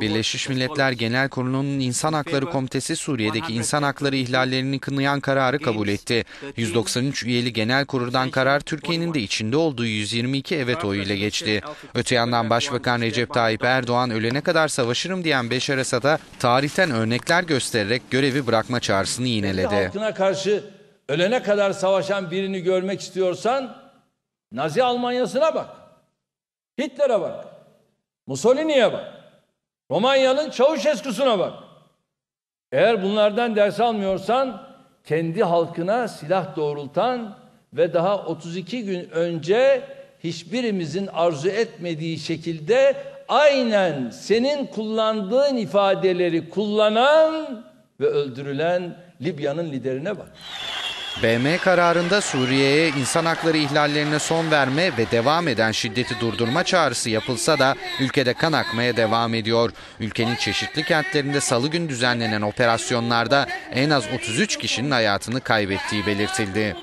Birleşmiş Milletler Genel Kurulu'nun İnsan Hakları Komitesi Suriye'deki insan hakları ihlallerini kınayan kararı kabul etti. 193 üyeli genel kuruldan karar Türkiye'nin de içinde olduğu 122 evet oyu ile geçti. Öte yandan Başbakan Recep Tayyip Erdoğan ölene kadar savaşırım diyen Beşar Esad'a tarihten örnekler göstererek görevi bırakma çağrısını yineledi. Halkına karşı ölene kadar savaşan birini görmek istiyorsan Nazi Almanya'sına bak. Hitler'e bak. Mussolini'ye bak. Romanya'nın Çavuşescu'suna bak. Eğer bunlardan ders almıyorsan kendi halkına silah doğrultan ve daha 32 gün önce hiçbirimizin arzu etmediği şekilde aynen senin kullandığın ifadeleri kullanan ve öldürülen Libya'nın liderine bak. BM kararında Suriye'ye insan hakları ihlallerine son verme ve devam eden şiddeti durdurma çağrısı yapılsa da ülkede kan akmaya devam ediyor. Ülkenin çeşitli kentlerinde salı gün düzenlenen operasyonlarda en az 33 kişinin hayatını kaybettiği belirtildi.